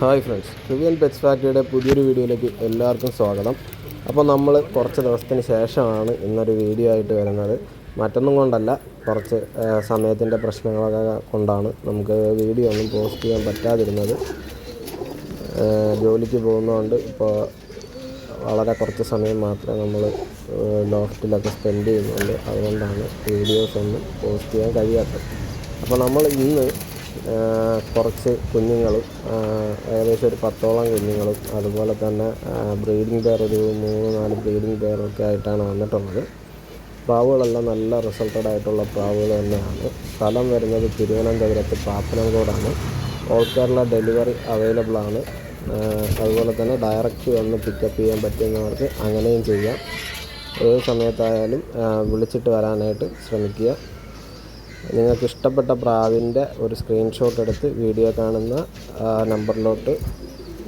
Hi friends ട്രിവിയൻ pets ഫാക്ടറിയുടെ പുതിയൊരു വീഡിയോയിലേക്ക് എല്ലാവർക്കും സ്വാഗതം. അപ്പോൾ നമ്മൾ കുറച്ച് ദിവസത്തിന് ശേഷമാണ് ഇന്നൊരു വീഡിയോ ആയിട്ട് വരുന്നത്. മറ്റൊന്നും കൊണ്ടല്ല കുറച്ച് സമയത്തിന്റെ പ്രശ്നങ്ങളൊക്കെ കൊണ്ടാണ് നമുക്ക് വീഡിയോ ഒന്നും പോസ്റ്റ് ചെയ്യാൻ പറ്റാതിരുന്നത്. ജോലിക്ക് പോകുന്നതുകൊണ്ട് ഇപ്പോൾ വളരെ കുറച്ച് സമയം മാത്രമേ നമ്മൾ ലോഫ്റ്റിലൊക്കെ സ്പെൻഡ് ചെയ്യുന്നുള്ളൂ. അതുകൊണ്ടാണ് വീഡിയോസ് ഒന്നും പോസ്റ്റ് ചെയ്യാൻ കഴിയാത്തത്. അപ്പോൾ നമ്മൾ ഇന്ന് കുറച്ച് കുഞ്ഞുങ്ങളും ഏകദേശം ഒരു പത്തോളം കുഞ്ഞുങ്ങളും അതുപോലെ തന്നെ ബ്രീഡിംഗ് പെയർ ഒരു മൂന്ന് നാല് ബ്രീഡിംഗ് പെയറൊക്കെ ആയിട്ടാണ് വന്നിട്ടുള്ളത്. പ്രാവുകളെല്ലാം നല്ല റിസൾട്ടഡ് ആയിട്ടുള്ള പ്രാവുകൾ തന്നെയാണ്. സ്ഥലം വരുന്നത് തിരുവനന്തപുരത്ത് പാപ്പനംകോടാണ്. ഓൾ കേരള ഡെലിവറി അവൈലബിൾ ആണ്. അതുപോലെ തന്നെ ഡയറക്റ്റ് വന്ന് പിക്കപ്പ് ചെയ്യാൻ പറ്റുന്നവർക്ക് അങ്ങനെയും ചെയ്യാം. ഏത് സമയത്തായാലും വിളിച്ചിട്ട് വരാനായിട്ട് ശ്രമിക്കുക. നിങ്ങൾക്ക് ഇഷ്ടപ്പെട്ട പ്രാവിന്റെ ഒരു സ്ക്രീൻഷോട്ട് എടുത്ത് വീഡിയോ കാണുന്ന നമ്പറിലോട്ട്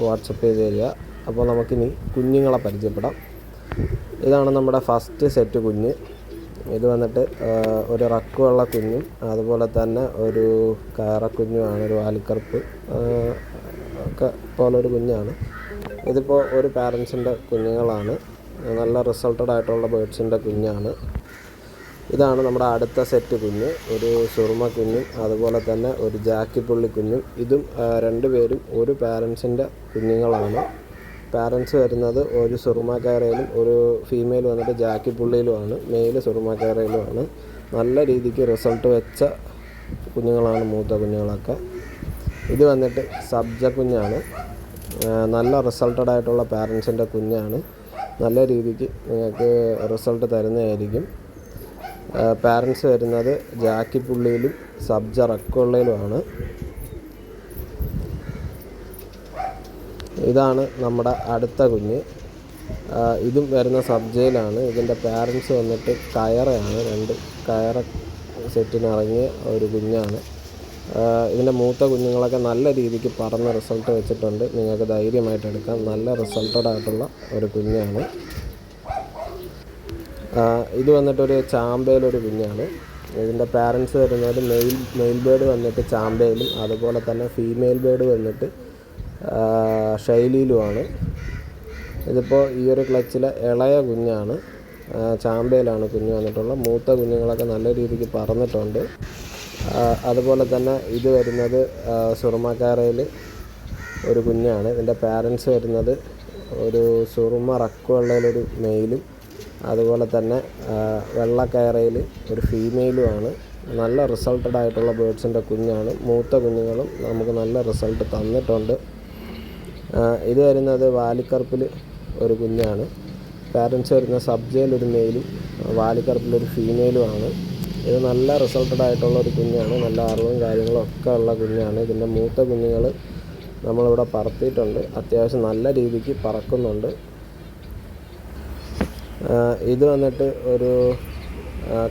വാട്സപ്പ് ചെയ്ത് തരിക. അപ്പോൾ നമുക്കിനി കുഞ്ഞുങ്ങളെ പരിചയപ്പെടാം. ഇതാണ് നമ്മുടെ ഫസ്റ്റ് സെറ്റ് കുഞ്ഞ്. ഇത് വന്നിട്ട് ഒരു റക്കുള്ള കുഞ്ഞും അതുപോലെ തന്നെ ഒരു കയറക്കുഞ്ഞുമാണ് ഒരു വാലിക്കറുപ്പ് ഒക്കെ പോലൊരു കുഞ്ഞാണ്. ഇതിപ്പോൾ ഒരു പാരൻസിന്റെ കുഞ്ഞുങ്ങളാണ്. നല്ല റിസൾട്ടഡ് ആയിട്ടുള്ള ബേഡ്സിന്റെ കുഞ്ഞാണ്. ഇതാണ് നമ്മുടെ അടുത്ത സെറ്റ് കുഞ്ഞ്. ഒരു സുർമ കുഞ്ഞും അതുപോലെ തന്നെ ഒരു ജാക്കിപ്പുള്ളി കുഞ്ഞും. ഇതും രണ്ടുപേരും ഒരു പാരൻസിന്റെ കുഞ്ഞുങ്ങളാണ്. പാരൻസ് വരുന്നത് ഒരു സുറുമ ഒരു ഫീമെയിൽ വന്നിട്ട് ജാക്കിപ്പുള്ളിയിലുമാണ് മെയിൽ സുറുമ നല്ല രീതിക്ക് റിസൾട്ട് വെച്ച കുഞ്ഞുങ്ങളാണ് മൂത്ത കുഞ്ഞുങ്ങളൊക്കെ. ഇത് വന്നിട്ട് സബ്ജ കുഞ്ഞാണ്. നല്ല റിസൾട്ടഡ് ആയിട്ടുള്ള പാരൻസിന്റെ കുഞ്ഞാണ്. നല്ല രീതിക്ക് നിങ്ങൾക്ക് റിസൾട്ട് തരുന്നതായിരിക്കും. പാരൻസ് വരുന്നത് ജാക്കിപ്പുള്ളിയിലും സബ്ജ റക്കുള്ളയിലുമാണ്. ഇതാണ് നമ്മുടെ അടുത്ത കുഞ്ഞ്. ഇതും വരുന്ന സബ്ജയിലാണ്. ഇതിന്റെ പാരൻസ് വന്നിട്ട് കയറയാണ്. രണ്ട് കയറ സെറ്റിനിറങ്ങിയ ഒരു കുഞ്ഞാണ്. ഇതിന്റെ മൂത്ത കുഞ്ഞുങ്ങളൊക്കെ നല്ല രീതിക്ക് പറഞ്ഞ റിസൾട്ട് വെച്ചിട്ടുണ്ട്. നിങ്ങൾക്ക് ധൈര്യമായിട്ട് എടുക്കാം നല്ല റിസൾട്ടഡ് ആയിട്ടുള്ള ഒരു കുഞ്ഞാണ്. ഇത് വന്നിട്ടൊരു ചാമ്പയിലൊരു കുഞ്ഞാണ്. ഇതിന്റെ പാരൻസ് വരുന്നത് മെയിൽ മെയിൽ ബേർഡ് വന്നിട്ട് ചാമ്പയിലും അതുപോലെ തന്നെ ഫീമെയിൽ ബേർഡ് വന്നിട്ട് ശൈലിയിലുമാണ്. ഇതിപ്പോൾ ഈ ഒരു ക്ലച്ചിലെ ഇളയ കുഞ്ഞാണ്. ചാമ്പയിലാണ് കുഞ്ഞ് വന്നിട്ടുള്ളത്. മൂത്ത കുഞ്ഞുങ്ങളൊക്കെ നല്ല രീതിക്ക് പറന്നിട്ടുണ്ട്. അതുപോലെ തന്നെ ഇത് വരുന്നത് സുറുമക്കാരയിൽ ഒരു കുഞ്ഞാണ്. ഇതിന്റെ പാരൻസ് വരുന്നത് ഒരു സുറുമ റക്കുള്ളതിലൊരു മെയിലും അതുപോലെ തന്നെ വെള്ള വെള്ളക്കയറയിൽ ഒരു ഫീമെയിലുമാണ്. നല്ല റിസൾട്ടഡ് ആയിട്ടുള്ള ബേഡ്സിന്റെ കുഞ്ഞാണ്. മൂത്ത കുഞ്ഞുങ്ങളും നമുക്ക് നല്ല റിസൾട്ട് തന്നിട്ടുണ്ട്. ഇത് വരുന്നത് വാലിക്കറുപ്പിൽ ഒരു കുഞ്ഞാണ്. പാരൻസ് വരുന്ന സബ്ജയിൽ ഒരു മെയിലും വാലിക്കറുപ്പിൽ ഒരു ഫീമെയിലുമാണ് ഇത് നല്ല റിസൾട്ടഡ് ആയിട്ടുള്ള ഒരു കുഞ്ഞാണ്. നല്ല അറിവും കാര്യങ്ങളും ഒക്കെ ഉള്ള കുഞ്ഞാണ്. ഇതിന്റെ മൂത്ത കുഞ്ഞുങ്ങൾ നമ്മളിവിടെ പറത്തിയിട്ടുണ്ട്. അത്യാവശ്യം നല്ല രീതിക്ക് പറക്കുന്നുണ്ട്. ഇത് വന്നിട്ട് ഒരു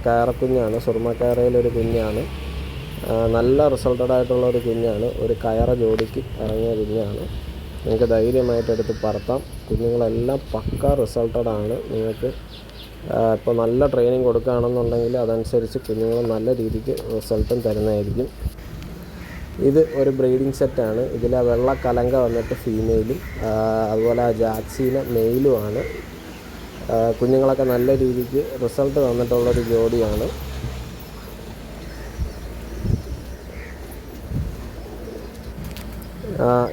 കയറക്കുഞ്ഞാണ് സുറുമക്കയറയിലൊരു കുഞ്ഞാണ്. നല്ല റിസൾട്ടഡ് ആയിട്ടുള്ള ഒരു കുഞ്ഞാണ്. ഒരു കയറ ജോഡിക്ക് ഇറങ്ങിയ കുഞ്ഞാണ്. നിങ്ങൾക്ക് ധൈര്യമായിട്ട് എടുത്ത് പറത്താം. കുഞ്ഞുങ്ങളെല്ലാം പക്ക റിസൾട്ടഡ് ആണ്. നിങ്ങൾക്ക് ഇപ്പോൾ നല്ല ട്രെയിനിങ് കൊടുക്കുകയാണെന്നുണ്ടെങ്കിൽ അതനുസരിച്ച് കുഞ്ഞുങ്ങൾ നല്ല രീതിക്ക് റിസൾട്ടും തരുന്നതായിരിക്കും. ഇത് ഒരു ബ്രീഡിംഗ് സെറ്റാണ് ഇതിലെ വെള്ളക്കലങ്ക വെള്ള കലങ്ക വന്നിട്ട് ഫീമെയിലും അതുപോലെ ജാക്സീന മെയിലുമാണ് കുഞ്ഞുങ്ങളൊക്കെ നല്ല രീതിക്ക് റിസൾട്ട് തന്നിട്ടുള്ളൊരു ജോഡിയാണ്.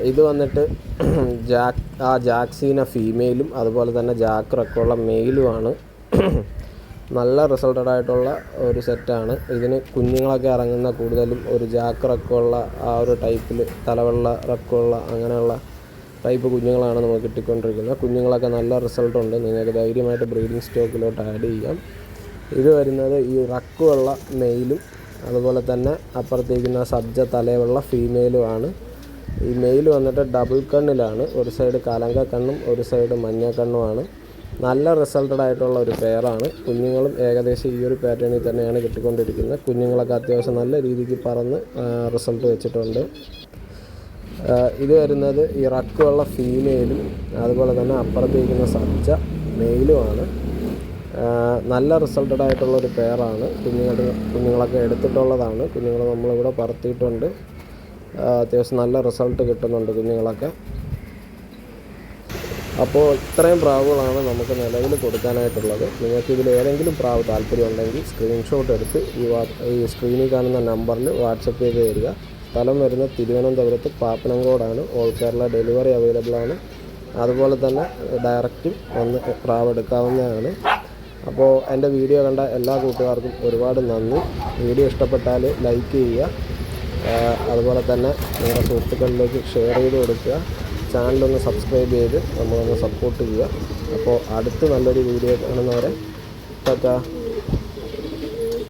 ഇത് വന്നിട്ട് ജാക്ക് ആ ജാക്സീന ഫീമെയിലും അതുപോലെ തന്നെ ജാക്ക് റക്കുള്ള മെയിലുമാണ്. നല്ല റിസൾട്ടഡ് ആയിട്ടുള്ള ഒരു സെറ്റാണ്. ഇതിന് കുഞ്ഞുങ്ങളൊക്കെ ഇറങ്ങുന്ന കൂടുതലും ഒരു ജാക്ക് റക്കുള്ള ആ ഒരു ടൈപ്പിൽ തലവെള്ള റക്കുള്ള അങ്ങനെയുള്ള ടൈപ്പ് കുഞ്ഞുങ്ങളാണ് നമുക്ക് കിട്ടിക്കൊണ്ടിരിക്കുന്നത്. കുഞ്ഞുങ്ങളൊക്കെ നല്ല റിസൾട്ടുണ്ട് നിങ്ങൾക്ക് ധൈര്യമായിട്ട് ബ്രീഡിംഗ് സ്റ്റോക്കിലോട്ട് ആഡ് ചെയ്യാം. ഇത് വരുന്നത് ഈ റക്കുള്ള മെയിലും അതുപോലെ തന്നെ അപ്പുറത്തേക്കുന്ന സബ്ജ തലയുള്ള ഫീമെയിലുമാണ് ഈ മെയിൽ വന്നിട്ട് ഡബിൾ കണ്ണിലാണ്. ഒരു സൈഡ് കലങ്ക കണ്ണും ഒരു സൈഡ് മഞ്ഞ കണ്ണുമാണ് നല്ല റിസൾട്ടഡ് ആയിട്ടുള്ള ഒരു പെയറാണ് കുഞ്ഞുങ്ങളും ഏകദേശം ഈ ഒരു പാറ്റേണിൽ തന്നെയാണ് കിട്ടിക്കൊണ്ടിരിക്കുന്നത്. കുഞ്ഞുങ്ങളൊക്കെ അത്യാവശ്യം നല്ല രീതിക്ക് പറന്ന് റിസൾട്ട് വെച്ചിട്ടുണ്ട്. ഇത് വരുന്നത് ഇറക്കുള്ള റക്കുള്ള ഫീമെയിലും അതുപോലെ തന്നെ അപ്പുറത്തേക്കുന്ന സജ്ജ മെയിലുമാണ് നല്ല റിസൾട്ടഡ് ആയിട്ടുള്ളൊരു പെയറാണ് കുഞ്ഞുങ്ങൾ കുഞ്ഞുങ്ങളൊക്കെ എടുത്തിട്ടുള്ളതാണ്. കുഞ്ഞുങ്ങൾ നമ്മളിവിടെ പറത്തിയിട്ടുണ്ട്. അത്യാവശ്യം നല്ല റിസൾട്ട് കിട്ടുന്നുണ്ട് കുഞ്ഞുങ്ങളൊക്കെ. അപ്പോൾ ഇത്രയും പ്രാവുകളാണ് നമുക്ക് നിലവിൽ കൊടുക്കാനായിട്ടുള്ളത്. നിങ്ങൾക്ക് ഇതിൽ ഏതെങ്കിലും പ്രാവ് താല്പര്യമുണ്ടെങ്കിൽ സ്ക്രീൻഷോട്ട് എടുത്ത് ഈ വാ ഈ സ്ക്രീനിൽ കാണുന്ന നമ്പറിൽ വാട്സപ്പ് ചെയ്ത് തരിക. സ്ഥലം വരുന്നത് തിരുവനന്തപുരത്ത് പാപ്പനങ്കോടാണ് ഓൾ കേരള ഡെലിവറി അവൈലബിൾ ആണ്. അതുപോലെ തന്നെ ഡയറക്റ്റും വന്ന് പ്രാവ് എടുക്കാവുന്നതാണ്. അപ്പോൾ എന്റെ വീഡിയോ കണ്ട എല്ലാ കൂട്ടുകാർക്കും ഒരുപാട് നന്ദി. വീഡിയോ ഇഷ്ടപ്പെട്ടാൽ ലൈക്ക് ചെയ്യുക. അതുപോലെ തന്നെ നിങ്ങളുടെ സുഹൃത്തുക്കളിലേക്ക് ഷെയർ ചെയ്ത് കൊടുക്കുക. ചാനലൊന്ന് സബ്സ്ക്രൈബ് ചെയ്ത് നമ്മളൊന്ന് സപ്പോർട്ട് ചെയ്യുക. അപ്പോൾ അടുത്ത് നല്ലൊരു വീഡിയോ കാണുന്നവരെ ടാറ്റാ.